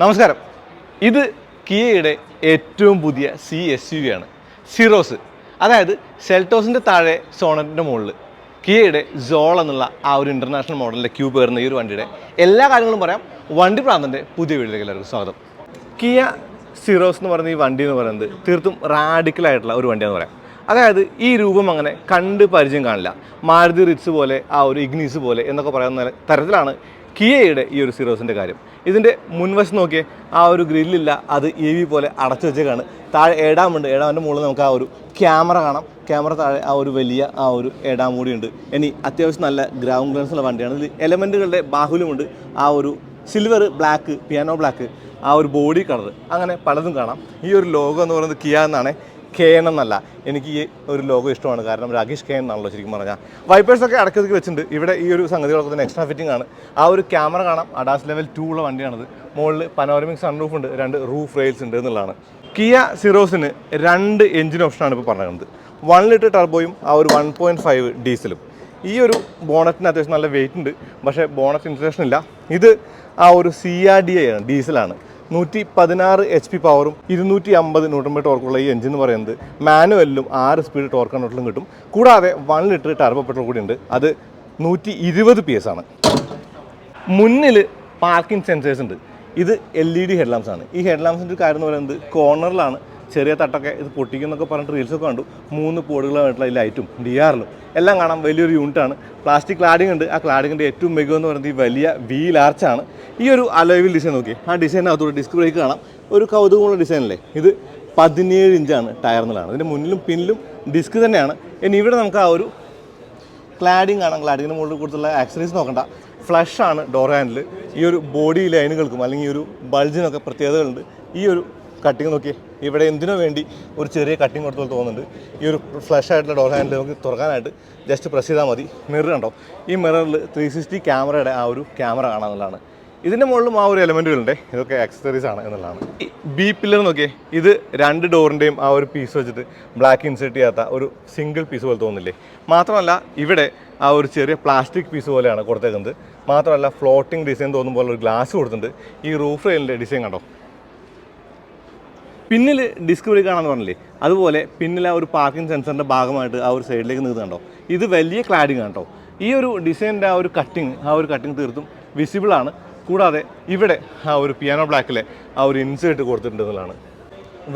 നമസ്കാരം. ഇത് കിയയുടെ ഏറ്റവും പുതിയ സി എസ് യു ആണ്. സിറോസ് അതായത് സെൽറ്റോസിന്റെ താഴെ സോണറ്റിന്റെ മുകളിൽ കിയയുടെ സോൾ എന്നുള്ള ആ ഒരു ഇന്റർനാഷണൽ മോഡലിന്റെ ക്യൂബ് കയറുന്ന ഈ ഒരു വണ്ടിയുടെ എല്ലാ കാര്യങ്ങളും പറയാം. വണ്ടി പ്രാന്തന്റെ പുതിയ വീട്ടിലേക്ക് എല്ലാവർക്കും സ്വാഗതം. കിയ സിറോസ് എന്ന് പറയുന്ന ഈ വണ്ടി എന്ന് പറയുന്നത് തീർത്തും റാഡിക്കൽ ആയിട്ടുള്ള ഒരു വണ്ടിയാണ് പറയാം. അതായത് ഈ രൂപം അങ്ങനെ കണ്ട് പരിചയം കാണില്ല. മാരുതി റിറ്റ്സ് പോലെ ആ ഒരു ഇഗ്നീസ് പോലെ എന്നൊക്കെ പറയുന്ന തരത്തിലാണ് കിയയുടെ ഈ ഒരു സീറോസിന്റെ കാര്യം. ഇതിന്റെ മുൻവശം നോക്കിയേ ആ ഒരു ഗ്രില്ലില്ല അത് ഇ വി പോലെ അടച്ചു വെച്ചേക്കാണ്. താഴെ ഏടാമുണ്ട് ഏടാമിന്റെ മുകളിൽ നമുക്ക് ആ ഒരു ക്യാമറ കാണാം. ക്യാമറ താഴെ ആ ഒരു വലിയ ആ ഒരു ഏടാം ഉണ്ട്. ഇനി അത്യാവശ്യം നല്ല ഗ്രൗണ്ട് ക്ലിയറൻസ് ഉള്ള വണ്ടിയാണ്. ഇതിൽ എലമെന്റുകളുടെ ബാഹുല്യമുണ്ട് ആ ഒരു സിൽവർ ബ്ലാക്ക് പിയാനോ ബ്ലാക്ക് ആ ഒരു ബോഡി കളർ അങ്ങനെ പലതും കാണാം. ഈ ഒരു ലോഗോ എന്ന് പറയുന്നത് കിയ എന്നാണ്. കെ എൻ എന്നല്ല എനിക്ക് ഈ ഒരു ലോഗോ ഇഷ്ടമാണ്. കാരണം രാകേഷ് കെ എൻ എന്നാണല്ലോ ശരിക്കും പറഞ്ഞാൽ വൈപ്പേഴ്സൊക്കെ ഇടയ്ക്കൊക്കെ വെച്ചിട്ടുണ്ട്. ഇവിടെ ഈ ഒരു സംഗതികളൊക്കെ തന്നെ എക്സ്ട്രാ ഫിറ്റിംഗ് ആണ്. ആ ഒരു ക്യാമറ കാണാം. അഡാസ് ലെവൽ ടു ഉള്ള വണ്ടിയാണത്. മുകളിൽ പനോരമിക് സൺറൂഫ് ഉണ്ട്. രണ്ട് റൂഫ് റെയിൽസ് ഉണ്ട് എന്നുള്ളതാണ്. കിയ സിറോസിന് രണ്ട് എഞ്ചിൻ ഓപ്ഷനാണ് ഇപ്പോൾ പറഞ്ഞത് വൺ ലിറ്റർ ടർബോയും ആ ഒരു വൺ പോയിന്റ് ഫൈവ് ഡീസലും ഈ ഒരു ബോണറ്റിന് അത്യാവശ്യം നല്ല വെയിറ്റ് ഉണ്ട്. പക്ഷേ ബോണറ്റ് ഇൻസ്റ്റലേഷൻ ഇല്ല. ഇത് ആ ഒരു സി ആർ ഡി ഐ ആണ്. ഡീസലാണ് നൂറ്റി പതിനാറ് എച്ച് പി പവറും ഇരുന്നൂറ്റി അമ്പത് ന്യൂട്ടൺ ടോർക്കുള്ള ഈ എഞ്ചിൻ എന്ന് പറയുന്നത് മാനുവലിലും ആറ് സ്പീഡ് ടോർക്ക് കൺട്രോളിലും കിട്ടും. കൂടാതെ വൺ ലിറ്റർ ടർബോ പെട്രോൾ കൂടി ഉണ്ട് അത് നൂറ്റി ഇരുപത് പി എസ് ആണ്. മുന്നിൽ പാർക്കിംഗ് സെൻസേഴ്സ് ഉണ്ട്. ഇത് എൽ ഇ ഡി ഹെഡ്ലാംസ് ആണ്. ഈ ഹെഡ്ലാംസിന്റെ കാര്യം എന്ന് പറയുന്നത് കോർണറിലാണ് ചെറിയ തട്ടൊക്കെ ഇത് പൊട്ടിക്കുന്നൊക്കെ പറഞ്ഞിട്ട് റീൽസൊക്കെ കണ്ടു. മൂന്ന് പോടുകളായിട്ടുള്ള ഈ ലൈറ്റും ഡി ആറിലും എല്ലാം കാണാം വലിയൊരു യൂണിറ്റാണ് പ്ലാസ്റ്റിക് ക്ലാഡിംഗ് ഉണ്ട്. ആ ക്ലാഡിങ്ങിന്റെ ഏറ്റവും മികവ് എന്ന് പറയുന്നത് ഈ വലിയ വീൽ ആർച്ചാണ് ഈ ഒരു അലോയിൽ ഡിസൈൻ നോക്കി ആ ഡിസൈനകത്തോടെ ഡിസ്ക് ബ്രേക്ക് കാണാം. ഒരു കൗതുകമുള്ള ഡിസൈനല്ലേ ഇത് പതിനേഴ് ഇഞ്ചാണ് ടയറിലാണ് ഇതിന്റെ മുന്നിലും പിന്നിലും ഡിസ്ക് തന്നെയാണ്. ഇനി ഇവിടെ നമുക്ക് ആ ഒരു ക്ലാഡിങ് കാണാം. ക്ലാഡിങ്ങിന് മുകളിൽ കൊടുത്തുള്ള ആക്സറീസ് നോക്കണ്ട. ഫ്ലഷ് ആണ് ഡോർ ഹാൻഡിൽ ഈ ഒരു ബോഡി ലൈനുകൾക്കും അല്ലെങ്കിൽ ഈ ഒരു ബൾജിനൊക്കെ പ്രത്യേകതകളുണ്ട്. ഈ ഒരു കട്ടിങ് നോക്കി. ഇവിടെ എന്തിനോ വേണ്ടി ഒരു ചെറിയ കട്ടിങ് കൊടുത്തു തോന്നുന്നുണ്ട്. ഈ ഒരു ഫ്ലഷ് ആയിട്ടുള്ള ഡോർ ഹാൻഡിൽ നമുക്ക് തുറക്കാനായിട്ട് ജസ്റ്റ് പ്രസ് ചെയ്താൽ മതി. മിറർ ഉണ്ടോ ഈ മിററിൽ ത്രീ സിക്സ്റ്റി ക്യാമറയുടെ ആ ഒരു ക്യാമറ കാണാമെന്നുള്ളതാണ് ഇതിന്റെ മുകളിലും ആ ഒരു എലമെന്റുകളുണ്ട് ഇതൊക്കെ ആക്സസറീസ് ആണ് എന്നുള്ളതാണ്. ബി പില്ലർ നോക്കിയേ ഇത് രണ്ട് ഡോറിന്റെയും ആ ഒരു പീസ് വെച്ചിട്ട് ബ്ലാക്ക് ഇൻസേർട്ട് ചെയ്യാത്ത ഒരു സിംഗിൾ പീസ് പോലെ തോന്നുന്നില്ലേ? മാത്രമല്ല ഇവിടെ ആ ഒരു ചെറിയ പ്ലാസ്റ്റിക് പീസ് പോലെയാണ് കൊടുത്തേക്കുന്നത്. മാത്രമല്ല ഫ്ലോട്ടിംഗ് ഡിസൈൻ തോന്നും പോലെ ഒരു ഗ്ലാസ് കൊടുത്തിട്ടുണ്ട്. ഈ റൂഫ് റെയിലിന്റെ ഡിസൈൻ കണ്ടോ? പിന്നിൽ ഡിസ്ക് കാണാന്ന് പറഞ്ഞില്ലേ? അതുപോലെ പിന്നിൽ ആ ഒരു പാർക്കിംഗ് സെൻസറിന്റെ ഭാഗമായിട്ട് ആ ഒരു സൈഡിലേക്ക് നിൽക്കുന്നുണ്ടോ ഇത് വലിയ ക്ലാഡിങ് ആണ് കേട്ടോ ഈ ഒരു ഡിസൈനിന്റെ ആ ഒരു കട്ടിങ് ആ ഒരു കട്ടിങ് തീർത്തും വിസിബിൾ ആണ്. കൂടാതെ ഇവിടെ ആ ഒരു പിയാനോ ബ്ലാക്കിലെ ആ ഒരു ഇൻസേർട്ട് കൊടുത്തിട്ടുണ്ടെന്നുള്ളതാണ്.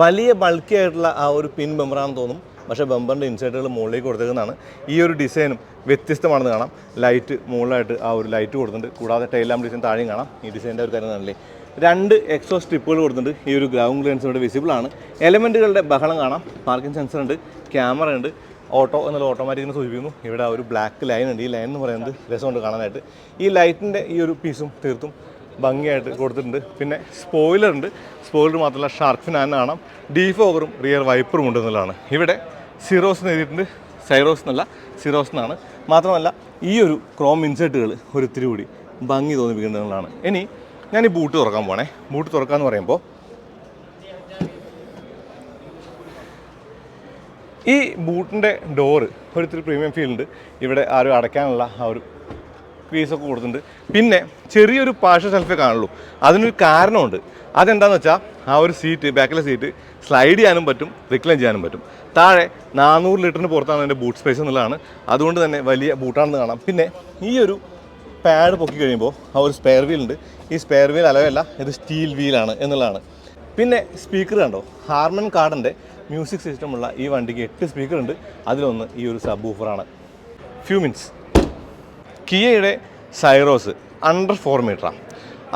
വലിയ ബൾക്കി ആയിട്ടുള്ള ആ ഒരു പിൻ ബമ്പറാണെന്ന് തോന്നും. പക്ഷേ ബമ്പറിന്റെ ഇൻസൈറ്റുകൾ മുകളിലേക്ക് കൊടുത്തേക്കുന്നതാണ്. ഈ ഒരു ഡിസൈനും വ്യത്യസ്തമാണെന്ന് കാണാം. ലൈറ്റ് മുകളിലായിട്ട് ആ ഒരു ലൈറ്റ് കൊടുത്തിട്ടുണ്ട്. കൂടാതെ ടൈലാം ഡിസൈൻ താഴെയും കാണാം. ഈ ഡിസൈന്റെ ഒരു കാര്യം കാണല്ലേ? രണ്ട് എക്സോ സ്ട്രിപ്പുകൾ കൊടുത്തിട്ടുണ്ട്. ഈ ഒരു ഗ്രൗണ്ട് ക്ലിയൻസ് ഇവിടെ വിസിബിൾ ആണ്. എലമെന്റുകളുടെ ബഹളം കാണാം. പാർക്കിംഗ് സെൻസർ ഉണ്ട് ക്യാമറ ഉണ്ട്. ഓട്ടോ എന്നുള്ള ഓട്ടോമാറ്റിക്കിനെ സൂചിപ്പിക്കുന്നു. ഇവിടെ ഒരു ബ്ലാക്ക് ലൈൻ ഉണ്ട്. ഈ ലൈൻ എന്ന് പറയുന്നത് രസമുണ്ട് കാണാനായിട്ട്. ഈ ലൈറ്റിന്റെ ഈ ഒരു പീസും തീർത്തും ഭംഗിയായിട്ട് കൊടുത്തിട്ടുണ്ട്. പിന്നെ സ്പോയിലർ ഉണ്ട്. സ്പോയിലർ മാത്രമല്ല ഷാർക്ക് ഫിനാൻ കാണാം. ഡീഫോഗറും റിയർ വൈപ്പറും ഉണ്ട് എന്നുള്ളതാണ്. ഇവിടെ സിറോസ് എന്ന് എഴുതിയിട്ടുണ്ട്. സൈറോസ് എന്നല്ല സിറോസ് എന്നാണ്. മാത്രമല്ല ഈ ഒരു ക്രോം ഇൻസേർട്ടുകൾ ഒരിത്തിരി കൂടി ഭംഗി തോന്നിപ്പിക്കുന്നതാണ് ഇനി ഞാൻ ഈ ബൂട്ട് തുറക്കാൻ പോണേ. ബൂട്ട് തുറക്കാന്ന് പറയുമ്പോൾ ഈ ബൂട്ടിന്റെ ഡോറ് ഒരിത്തിരി പ്രീമിയം ഫീൽ ഉണ്ട്. ഇവിടെ ആരും അടയ്ക്കാനുള്ള ആ ഒരു പീസൊക്കെ കൊടുത്തിട്ടുണ്ട്. പിന്നെ ചെറിയൊരു പാർഷ്യൽ സെൽഫി കാണുള്ളൂ. അതിനൊരു കാരണമുണ്ട്. അതെന്താണെന്ന് വെച്ചാൽ ആ ഒരു സീറ്റ് ബാക്കിലെ സീറ്റ് സ്ലൈഡ് ചെയ്യാനും പറ്റും റിക്ലൈൻ ചെയ്യാനും പറ്റും. താഴെ നാനൂറ് ലിറ്ററിന് പുറത്താണ് അതിന്റെ ബൂട്ട് സ്പേസ് എന്നുള്ളതാണ്. അതുകൊണ്ട് തന്നെ വലിയ ബൂട്ടാണെന്ന് കാണാം. പിന്നെ ഈ ഒരു പാഡ് പൊക്കി കഴിയുമ്പോൾ ആ ഒരു സ്പെയർ വീൽ ഉണ്ട്. ഈ സ്പെയർ വീൽ അലവല്ല ഇത് സ്റ്റീൽ വീലാണ് എന്നുള്ളതാണ്. പിന്നെ സ്പീക്കർ കണ്ടോ? ഹാർമൻ കാർഡിന്റെ മ്യൂസിക് സിസ്റ്റമുള്ള ഈ വണ്ടിക്ക് എട്ട് സ്പീക്കർ ഉണ്ട്. അതിലൊന്ന് ഈ ഒരു സബ് ഊഫറാണ് ഫ്യൂ മിനിറ്റ്സ് കിയയുടെ സൈറോസ് അണ്ടർ ഫോർ മീറ്ററാണ്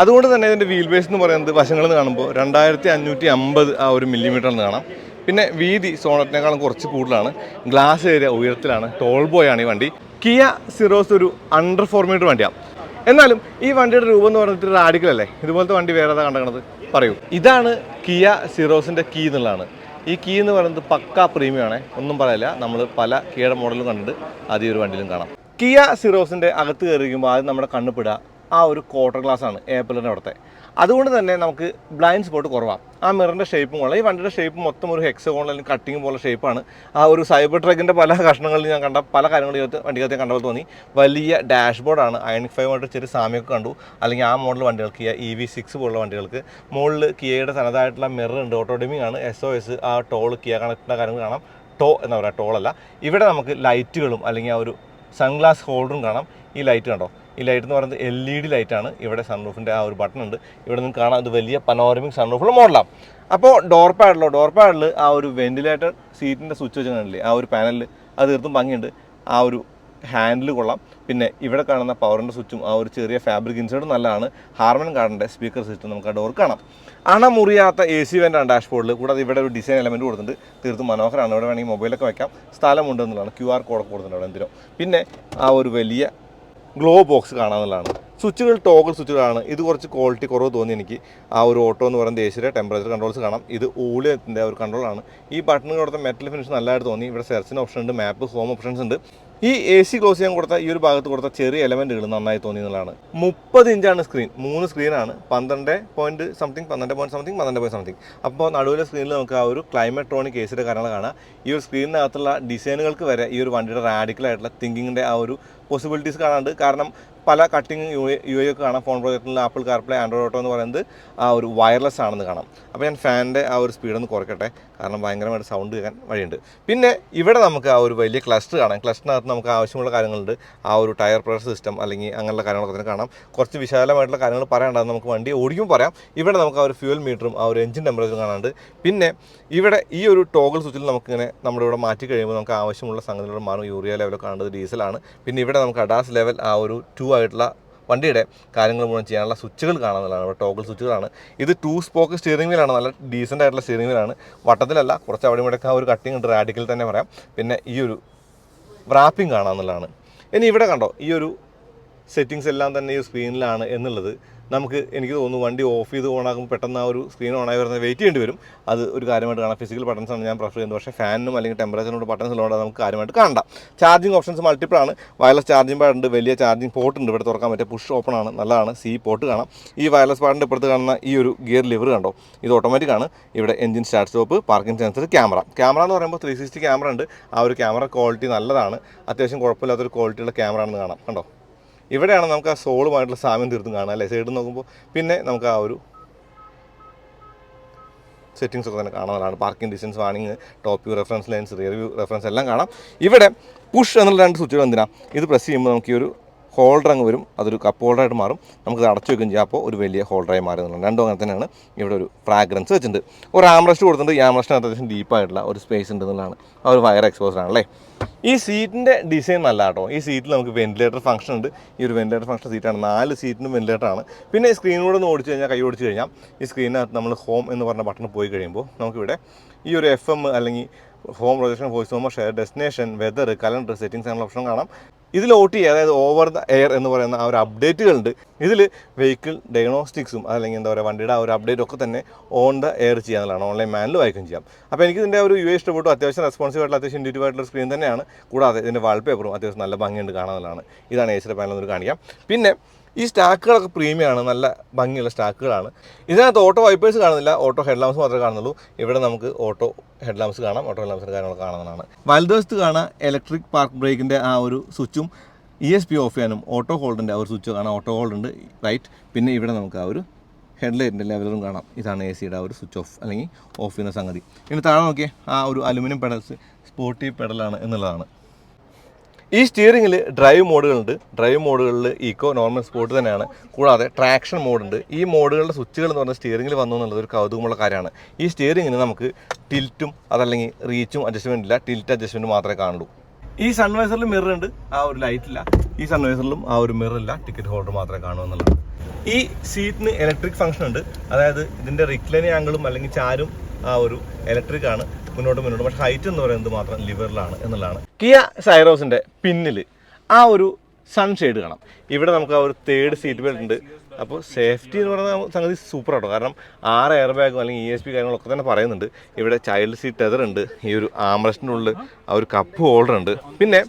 അതുകൊണ്ട് തന്നെ ഇതിന്റെ വീൽ ബേസ് എന്ന് പറയുന്നത് വശങ്ങളിൽ നിന്ന് കാണുമ്പോൾ രണ്ടായിരത്തി അഞ്ഞൂറ്റി അമ്പത് ആ ഒരു മില്ലിമീറ്ററിൽ എന്ന് കാണാം. പിന്നെ വീതി സോണറ്റിനേക്കാളും കുറച്ച് കൂടുതലാണ്. ഗ്ലാസ് ഏരിയ ഉയരത്തിലാണ്. ടോൾ ബോയ് ആണ് ഈ വണ്ടി. കിയ സിറോസ് ഒരു അണ്ടർ ഫോർ മീറ്റർ വണ്ടിയാണ് എന്നാലും ഈ വണ്ടിയുടെ രൂപം എന്ന് പറയുന്നത് റാഡിക്കൽ അല്ലേ? ഇതുപോലത്തെ വണ്ടി വേറെ ഏതാ കണ്ടത്? പറയൂ. ഇതാണ് കിയ സിറോസിന്റെ കീ എന്നുള്ളതാണ്. ഈ കീ എന്ന് പറയുന്നത് പക്ക പ്രീമിയമാണ് ഒന്നും പറയില്ല. നമ്മൾ പല കിയുടെ മോഡലും കണ്ടിട്ട് അത് ഒരു വണ്ടിയിലും കാണാം. കിയ സിറോസിന്റെ അകത്ത് കയറിയിരിക്കുമ്പോൾ ആദ്യം നമ്മുടെ കണ്ണുപിടുക ആ ഒരു ക്വാർട്ടർ ഗ്ലാസ് ആണ് ഏപ്പിളിന്റെ അവിടുത്തെ. അതുകൊണ്ട് തന്നെ നമുക്ക് ബ്ലൈൻഡ് സ്പോട്ട് കുറവാണ് ആ മിറിന്റെ ഷേപ്പും കൊള്ളാം. ഈ വണ്ടിയുടെ ഷേപ്പ് മൊത്തം ഒരു ഹെക്സഗോൺ അല്ലെങ്കിൽ കട്ടിങ് പോലെ ഷേപ്പാണ് ആ ഒരു സൈബർ ട്രക്കിന്റെ പല കഷ്ണങ്ങളിൽ ഞാൻ കണ്ട പല കാര്യങ്ങളും വണ്ടിക്കകത്ത് കണ്ട പോലെ തോന്നി. വലിയ ഡാഷ്ബോർഡാണ് അയണിക് ആയിട്ട് ചെറിയ സാമ്യമൊക്കെ കണ്ടു. അല്ലെങ്കിൽ ആ മോഡൽ വണ്ടികൾക്ക് ഇ വി സിക്സ് പോലുള്ള വണ്ടികൾക്ക്. മുകളിൽ കിയയുടെ തനതായിട്ടുള്ള മിറർ ഉണ്ട്. ഓട്ടോഡമിങ് ആണ്. എസ് ഒ എസ് ആ ടോൾ കിയ കണക്റ്റിന്റെ കാര്യങ്ങൾ കാണാം. ടോ എന്ന് പറയുക ടോളല്ല ഇവിടെ നമുക്ക് ലൈറ്റുകളും അല്ലെങ്കിൽ ആ ഒരു സൺഗ്ലാസ് ഹോൾഡറും കാണാം. ഈ ലൈറ്റ് കണ്ടോ? ഈ ലൈറ്റ് എന്ന് പറയുന്നത് എൽ ഇ ഡി ലൈറ്റാണ് ഇവിടെ സൺറൂഫിന്റെ ആ ഒരു ബട്ടൺ ഉണ്ട്. ഇവിടെ നിന്ന് കാണാം ഇത് വലിയ പനോരമിക് സൺറൂഫുള്ള മോഡലാണ് അപ്പോൾ ഡോർ പാഡിലോ ഡോർ പാഡിൽ ആ ഒരു വെന്റിലേറ്റർ സീറ്റിന്റെ സ്വിച്ച് വെച്ച് ആ ഒരു പാനലിൽ അത് തീർത്തും ഭംഗിയുണ്ട്. ആ ഒരു ഹാൻഡിൽ കൊള്ളാം. പിന്നെ ഇവിടെ കാണുന്ന പവറിന്റെ സ്വിച്ചും ആ ഒരു ചെറിയ ഫാബ്രിക് ഇൻസേർട്ടും നല്ലതാണ്. ഹാർമൺ കാർഡിന്റെ സ്പീക്കർ സിസ്റ്റം നമുക്ക് ആ ഡോർ കാണാം. അണമുറിയാത്ത എ സി വെന്റാണ് ഡാഷ്ബോർഡിൽ കൂടാതെ ഇവിടെ ഒരു ഡിസൈൻ എലമെന്റ് കൊടുത്തിട്ടുണ്ട്. തീർത്തും മനോഹരമാണ്. ഇവിടെ വേണമെങ്കിൽ മൊബൈലൊക്കെ വെക്കാം. സ്ഥലമുണ്ട് എന്നുള്ളതാണ്. ക്യു ആർ കോഡൊക്കെ കൊടുത്തിട്ടുണ്ട് അവിടെ എന്തിനോ. പിന്നെ ആ ഒരു വലിയ ഗ്ലോ ബോക്സ് കാണാമെന്നുള്ളതാണ് സ്വിച്ചുകൾ ടോഗിൾ സ്വിച്ചുകളാണ് ഇത് കുറച്ച് ക്വാളിറ്റി കുറവ് തോന്നി എനിക്ക്. ആ ഒരു ഓട്ടോ എന്ന് പറയുന്ന ദേശീയ ടെമ്പറേച്ചർ കൺട്രോൾസ് കാണാം. ഇത് ഊളിയത്തിന്റെ ഒരു കൺട്രോളാണ് ഈ ബട്ടണുകളുടെ മെറ്റൽ ഫിനിഷ് നല്ലതായിട്ട് തോന്നി. ഇവിടെ സെർച്ചിന് ഓപ്ഷൻ ഉണ്ട്. മാപ്പ് ഹോം ഓപ്ഷൻസ് ഉണ്ട്. ഈ എ സി ക്ലോസ് ചെയ്യാൻ കൊടുത്ത ഈ ഒരു ഭാഗത്ത് കൊടുത്ത ചെറിയ എലമെന്റുകൾ നന്നായി തോന്നി എന്നുള്ളതാണ്. മുപ്പത് ഇഞ്ചാണ് സ്ക്രീൻ മൂന്ന് സ്ക്രീനാണ് പന്ത്രണ്ട് പോയിന്റ് സംതിങ് പന്ത്രണ്ട് പോയിന്റ് സംതിങ് പന്ത്രണ്ട് പോയിന്റ് സംതിങ് അപ്പോൾ നടുവിലെ സ്ക്രീനിൽ നമുക്ക് ആ ഒരു ക്ലൈമറ്റ്രോണിക് എ സിയുടെ കാര്യങ്ങൾ കാണാം. ഈ ഒരു സ്ക്രീനിനകത്തുള്ള ഡിസൈനുകൾക്ക് വരെ ഈ ഒരു വണ്ടിയുടെ റാഡിക്കൽ ആയിട്ടുള്ള തിങ്കിങ്ങിന്റെ ആ ഒരു പോസിബിലിറ്റീസ് കാണാണ്ട് കാരണം പല കട്ടിങ് യു ഐ ഒക്കെ കാണാം. ഫോൺ പ്രൊജക്റ്റിൽ ആപ്പിൾ കാർപ്ലേ ആൻഡ്രോയിഡ് ഓട്ടോ എന്ന് പറയുന്നത് ആ ഒരു വയർലെസ് ആണെന്ന് കാണാം. അപ്പോൾ ഞാൻ ഫാനിന്റെ ആ ഒരു സ്പീഡ് ഒന്ന് കുറയ്ക്കട്ടെ. കാരണം ഭയങ്കരമായിട്ട് സൗണ്ട് കേൾക്കാൻ വഴിയുണ്ട്. പിന്നെ ഇവിടെ നമുക്ക് ആ ഒരു വലിയ ക്ലസ്റ്റർ കാണാം. ക്ലസ്റ്ററിനകത്ത് നമുക്ക് ആവശ്യമുള്ള കാര്യങ്ങളുണ്ട്. ആ ഒരു ടയർ പ്രഷർ സിസ്റ്റം അല്ലെങ്കിൽ അങ്ങനെയുള്ള കാര്യങ്ങളൊക്കെ തന്നെ കാണാം. കുറച്ച് വിശാലമായിട്ടുള്ള കാര്യങ്ങൾ പറയാനുണ്ടാകും നമുക്ക് വണ്ടി ഓടിക്കും പറയാം. ഇവിടെ നമുക്ക് ആ ഒരു ഫ്യൂൽ മീറ്ററും ആ ഒരു എഞ്ചിൻ ടെമ്പറേച്ചറും കാണാണ്ട് പിന്നെ ഇവിടെ ഈ ഒരു ടോഗിൾ സ്വിച്ചിൽ നമുക്കിങ്ങനെ നമ്മുടെ ഇവിടെ മാറ്റി കഴിയുമ്പോൾ നമുക്ക് ആവശ്യമുള്ള സംഗതികളോട് മാറും. യൂറിയ ലെവലൊക്കെ കാണുന്നത് ഡീസലാണ് പിന്നെ ഇവിടെ നമുക്ക് അഡാസ് ലെവൽ ആ ഒരു ടു ആയിട്ടുള്ള വണ്ടിയുടെ കാര്യങ്ങൾ മുഴുവൻ ചെയ്യാനുള്ള സ്വിച്ചുകൾ കാണുന്നതാണ് ടോഗിൾ സ്വിച്ചുകളാണ്. ഇത് ടു സ്പോക്ക് സ്റ്റിയറിംഗ് വീലാണ് നല്ല ഡീസന്റ് ആയിട്ടുള്ള സ്റ്റിയറിംഗ് വീലാണ് വട്ടത്തിലല്ല കുറച്ച് അവിടെ മുടക്കുക ആ ഒരു കട്ടിങ് ഉണ്ട്. റാഡിക്കൽ തന്നെ പറയാം. പിന്നെ ഈ ഒരു റാപ്പിംഗ് കാണാമെന്നുള്ളതാണ് ഇനി ഇവിടെ കണ്ടോ ഈ ഒരു സെറ്റിങ്സ് എല്ലാം തന്നെ ഈ സ്ക്രീനിലാണ് എന്നുള്ളത്. നമുക്ക് എനിക്ക് തോന്നുന്നു വണ്ടി ഓഫ് ചെയ്ത് ഓണാകുമ്പോൾ പെട്ടെന്ന് ആ ഒരു സ്ക്രീൻ ഓണായി വരുന്നത് വെയിറ്റ് ചെയ്യേണ്ടി വരും. അത് ഒരു കാര്യമായിട്ട് കാണാം. ഫിസിക്കൽ ബട്ടൺസ് ആണ് ഞാൻ പ്രിഫർ ചെയ്യുന്നത്. പക്ഷേ ഫാനിനും അല്ലെങ്കിൽ ടെമ്പറേച്ചറിനോട് ബട്ടൺസ് ഉള്ളതുകൊണ്ട് നമുക്ക് കാര്യമായിട്ട് കാണാം ചാർജിങ് ഓപ്ഷൻസ് മൾട്ടിപ്പിൾ ആണ്. വയർലെസ് ചാർജിങ് പാഡ് ഉണ്ട് വലിയ ചാർജിങ് പോർട്ട് ഉണ്ട്. ഇവിടെ തുറക്കാൻ പറ്റിയ പുഷ് ഓപ്പൺ ആണ് നല്ലതാണ്. സി പോർട്ട് കാണാം. ഈ വയർലെസ് പാഡിന്റെ ഇപ്പുറത്ത് കാണുന്ന ഈ ഒരു ഗിയർ ലിവർ കണ്ടോ? ഇത് ഓട്ടോമാറ്റിക് ആണ്. ഇവിടെ engine start stop parking sensor camera camera എന്ന് പറയുമ്പോൾ ത്രീ സിക്സ്റ്റി ക്യാമറ ഉണ്ട്. ആ ഒരു ക്യാമറ ക്വാളിറ്റി നല്ലതാണ്. അത്യാവശ്യം കുഴപ്പമില്ലാത്തൊരു ക്വാളിറ്റിയുള്ള ക്യാമറ ആണെന്ന് കാണാം. കണ്ടോ? ഇവിടെയാണ് നമുക്ക് ആ സോളുമായിട്ടുള്ള സാമ്യം തീർത്തും കാണാം അല്ലേ? സൈഡിൽ നോക്കുമ്പോൾ പിന്നെ നമുക്ക് ആ ഒരു സെറ്റിങ്സ് ഒക്കെ തന്നെ കാണാവുന്നതാണ്. Parking distance വാണിങ് top view reference lines rear view reference എല്ലാം കാണാം. ഇവിടെ പുഷ് എന്നുള്ള രണ്ട് സ്വിച്ചുകൾ എന്തിനാണ് ഇത് പ്രസ് ചെയ്യുമ്പോൾ നമുക്ക് ഈ ഒരു ഹോൾഡർ അങ്ങ് വരും അതൊരു കപ്പ് ഹോൾഡറായിട്ട് മാറും. നമുക്ക് അടച്ചു വെക്കുകയും ചെയ്യാം. അപ്പോൾ ഒരു വലിയ ഹോൾഡറായി മാറുന്നുണ്ട് രണ്ടും അങ്ങനെ തന്നെയാണ് ഇവിടെ ഒരു ഫ്രാഗ്രൻസ് വെച്ചിട്ടുണ്ട്. ഒരു ആംറസ്റ്റ് കൊടുത്തിട്ടുണ്ട്. ഈ ആംറസ്റ്റിനകത്ത് അത്യാവശ്യം ഡീപ്പായിട്ടുള്ള ഒരു സ്പേസ് ഉണ്ട് എന്നുള്ളതാണ്. ആ ഒരു വയർ എക്സ്പോസർ ആണല്ലേ ഈ സീറ്റിന്റെ ഡിസൈൻ നല്ല കേട്ടോ ഈ സീറ്റിൽ നമുക്ക് വെന്റിലേറ്റർ ഫംഗ്ഷൻ ഉണ്ട്. ഈ ഒരു വെന്റിലേറ്റർ ഫംഗ്ഷൻ സീറ്റാണ് നാല് സീറ്റിനും വെന്റിലേറ്റർ ആണ്. പിന്നെ ഈ സ്ക്രീനിലൂടെ ഒന്ന് ഓടിച്ചു കഴിഞ്ഞാൽ കൈ ഓടിച്ചു കഴിഞ്ഞാൽ ഈ സ്ക്രീനിനകത്ത് നമ്മൾ ഹോം എന്ന് പറഞ്ഞ ബട്ടൺ പോയി കഴിയുമ്പോൾ നമുക്കിവിടെ ഈ ഒരു എഫ് എം അല്ലെങ്കിൽ home projection voice Omar share destination weather calendar settings അങ്ങനെയുള്ള ഓപ്ഷൻ കാണാം. ഇതിൽ ഒ ടി അതായത് ഓവർ ദ എയർ എന്ന് പറയുന്ന ആ ഒരു അപ്ഡേറ്റുകളുണ്ട് ഇതിൽ വെഹിക്കിൾ ഡയഗ്നോസ്റ്റിക്സും അല്ലെങ്കിൽ എന്താ പറയുക വണ്ടിയുടെ ആ ഒരു അപ്ഡേറ്റ് ഒക്കെ തന്നെ ഓൺ ദ എയർ ചെയ്യാനുള്ളതാണ് ഓൺലൈൻ മാനിൽ വായിക്കും ചെയ്യാം. അപ്പോൾ എനിക്ക് ഇതിന്റെ ഒരു യു ഇഷ്ടപ്പെട്ടു. അത്യാവശ്യം റെസ്പോൺസീവ് ആയിട്ടുള്ള അത്യാവശ്യം ഇൻഡ്യൂറ്റീവ് ആയിട്ടുള്ള സ്ക്രീൻ തന്നെയാണ്. കൂടാതെ ഇതിന്റെ വാൾപേപ്പറും അത്യാവശ്യം നല്ല ഭംഗിയുണ്ട് കാണാനുള്ളതാണ് ഇതാണ് ഏച്ചിയുടെ പാനൽ ഒന്ന് കാണിക്കാം. പിന്നെ ഈ സ്റ്റാക്കുകളൊക്കെ പ്രീമിയമാണ് നല്ല ഭംഗിയുള്ള സ്റ്റാക്കുകളാണ്. ഇതിനകത്ത് ഓട്ടോ വൈപ്പേഴ്സ് കാണുന്നില്ല ഓട്ടോ ഹെഡ് ലാംസ് മാത്രമേ കാണുന്നുള്ളൂ. ഇവിടെ നമുക്ക് ഓട്ടോ ഹെഡ് ലാംസ് കാണാം ഓട്ടോ ഹെഡ് ലാംസിന്റെ കാര്യങ്ങളൊക്കെ കാണുന്നതാണ്. വലതുവശത്ത് കാണാം ഇലക്ട്രിക് പാർക്ക് ബ്രേക്കിന്റെ ആ ഒരു സ്വിച്ചും ഇ എസ് പി ഓഫ് ചെയ്യാനും ഓട്ടോ ഹോൾഡിന്റെ ആ ഒരു സ്വിച്ച് കാണാം ഓട്ടോ ഹോൾഡ് ഉണ്ട് റൈറ്റ് പിന്നെ ഇവിടെ നമുക്ക് ആ ഒരു ഹെഡ്ലൈറ്റിന്റെ ലെവലും കാണാം. ഇതാണ് എ സിയുടെ ആ ഒരു സ്വിച്ച് ഓഫ് അല്ലെങ്കിൽ ഓഫ് ചെയ്യുന്ന സംഗതി. ഇനി താഴെ നോക്കിയേ ആ ഒരു അലുമിനിയം പെഡൽസ് സ്പോർട്ടി പെഡലാണ് എന്നുള്ളതാണ്. ഈ സ്റ്റിയറിങ്ങിൽ ഡ്രൈവ് മോഡുകളുണ്ട് ഡ്രൈവ് മോഡുകളിൽ ഈക്കോ നോർമൽ സ്പോർട്ട് തന്നെയാണ്. കൂടാതെ ട്രാക്ഷൻ മോഡുണ്ട് ഈ മോഡുകളുടെ സ്വിച്ചുകൾ എന്ന് പറഞ്ഞാൽ സ്റ്റിയറിങ്ങിൽ വന്നു എന്നുള്ളത് ഒരു കൗതുകമുള്ള കാര്യമാണ്. ഈ സ്റ്റിയറിങ്ങിന് നമുക്ക് ടിൽറ്റും അതല്ലെങ്കിൽ റീച്ചും അഡ്ജസ്റ്റ്മെന്റ് ഇല്ല. ടിൽറ്റ് അഡ്ജസ്റ്റ്മെന്റ് മാത്രമേ കാണുള്ളൂ. ഈ സൺവൈസറിൽ മിറർ ഉണ്ട്. ആ ഒരു ലൈറ്റ് ഇല്ല. ഈ സൺവൈസറിലും ആ ഒരു മിറർ ഇല്ല. ടിക്കറ്റ് ഹോൾഡർ മാത്രമേ കാണൂ എന്നുള്ളതാണ് ഈ സീറ്റിന് ഇലക്ട്രിക് ഫംഗ്ഷൻ ഉണ്ട്. അതായത് ഇതിന്റെ റിക്ലൈനിങ് ആംഗിളും അല്ലെങ്കിൽ ചാരും ആ ഒരു ഇലക്ട്രിക് ആണ്. മുന്നോട്ട് മുന്നോട്ട്. പക്ഷേ ഹൈറ്റ് എന്ന് പറയുന്നത് മാത്രം ലിവറിലാണ് എന്നുള്ളതാണ്. കിയ സൈറോസിന്റെ പിന്നിൽ ആ ഒരു സൺഷെയ്ഡ് കാണാം. ഇവിടെ നമുക്ക് ആ ഒരു തേർഡ് സീറ്റ് ബെൽറ്റ് ഉണ്ട്. അപ്പോൾ സേഫ്റ്റി എന്ന് പറയുന്ന സംഗതി സൂപ്പർ ആട്ടോ. കാരണം ആറ് എയർ ബാഗും അല്ലെങ്കിൽ ഇ എസ് പി കാര്യങ്ങളൊക്കെ തന്നെ പറയുന്നുണ്ട്. ഇവിടെ ചൈൽഡ് സീറ്റ് ടെതർ ഉണ്ട്. ഈ ഒരു ആംറസ്റ്റിന്റെ ഉള്ളിൽ ആ ഒരു കപ്പ് ഹോൾഡർ ഉണ്ട്. പിന്നെ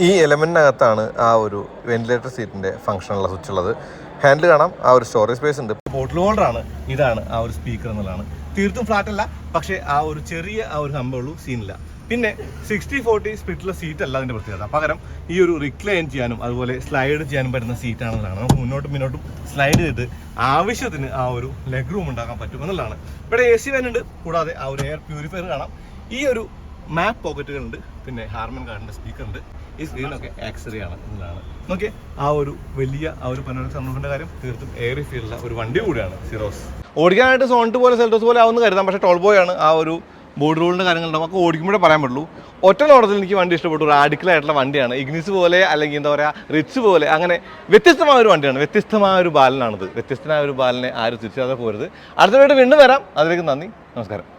ഈ എലമെന്റിനകത്താണ് ആ ഒരു വെന്റിലേറ്റർ സീറ്റിന്റെ ഫംഗ്ഷനുള്ള സ്വിച്ച് ഉള്ളത്. ഹാൻഡിൽ കാണാം. ആ ഒരു സ്റ്റോറേജ് സ്പേസ് ഉണ്ട്. ബോട്ടിൽ ഹോൾഡർ ആണ്. ഇതാണ് ആ ഒരു സ്പീക്കർ എന്നുള്ളതാണ്. തീർത്തും ഫ്ലാറ്റ് അല്ല പക്ഷേ ആ ഒരു ചെറിയ ആ ഒരു സംഭവമുള്ളൂ സീനില്ല പിന്നെ സിക്സ്റ്റി ഫോർട്ടി സ്പിറ്റിലെ സീറ്റ് അല്ല അതിന്റെ പ്രത്യേകത. പകരം ഈ ഒരു റിക്ലൈൻ ചെയ്യാനും അതുപോലെ സ്ലൈഡ് ചെയ്യാനും പറ്റുന്ന സീറ്റ് ആണെന്നുള്ളതാണ്. നമുക്ക് മുന്നോട്ടും മുന്നോട്ടും സ്ലൈഡ് ചെയ്ത് ആവശ്യത്തിന് ആ ഒരു ലെഗ് റൂം ഉണ്ടാക്കാൻ പറ്റും എന്നുള്ളതാണ്. ഇവിടെ എ സി വേനുണ്ട് കൂടാതെ ആ ഒരു എയർ പ്യൂരിഫയർ കാണാം. ഈ ഒരു മാപ്പ് പോക്കറ്റുകളുണ്ട് പിന്നെ ഹാർമൻ കാർഡിന്റെ സ്പീക്കർ ഉണ്ട്. ഈ സ്ക്രീനൊക്കെ ആക്സറി ആണ് എന്നതാണ് നോക്കിയേ ആ ഒരു വലിയ ആ ഒരു പനോരമ സൺറൂഫിന്റെ കാര്യം തീർത്തും എയറി ഫീൽഡുള്ള ഒരു വണ്ടി കൂടിയാണ് സിറോസ് ഓടിക്കാനായിട്ട് സോണിട്ട് പോലെ സെൽറ്റോസ് പോലെ ആവുന്ന കരുതാം. പക്ഷേ ടോൾ ബോയ് ആണ് ആ ഒരു ബോർഡ് റൂളിന്റെ കാര്യങ്ങൾ നമുക്ക് ഓടിക്കുമ്പോഴേ പറയാൻ പറ്റുള്ളൂ. ഒറ്റ നോട്ടത്തിൽ എനിക്ക് വണ്ടി ഇഷ്ടപ്പെട്ടു. റാഡിക്കൽ ആയിട്ടുള്ള വണ്ടിയാണ്. ഇഗ്നിസ് പോലെ അല്ലെങ്കിൽ എന്താ പറയുക റിച്ച് പോലെ അങ്ങനെ വ്യത്യസ്തമായ ഒരു വണ്ടിയാണ്. വ്യത്യസ്തമായ ഒരു ബാലനാണിത്. വ്യത്യസ്തമായ ഒരു ബാലനെ ആരും തിരിച്ചറിയാതെ പോരുത്. അടുത്തതായിട്ട് വീണ്ടും വരാം. അതിലേക്ക് നന്ദി. നമസ്കാരം.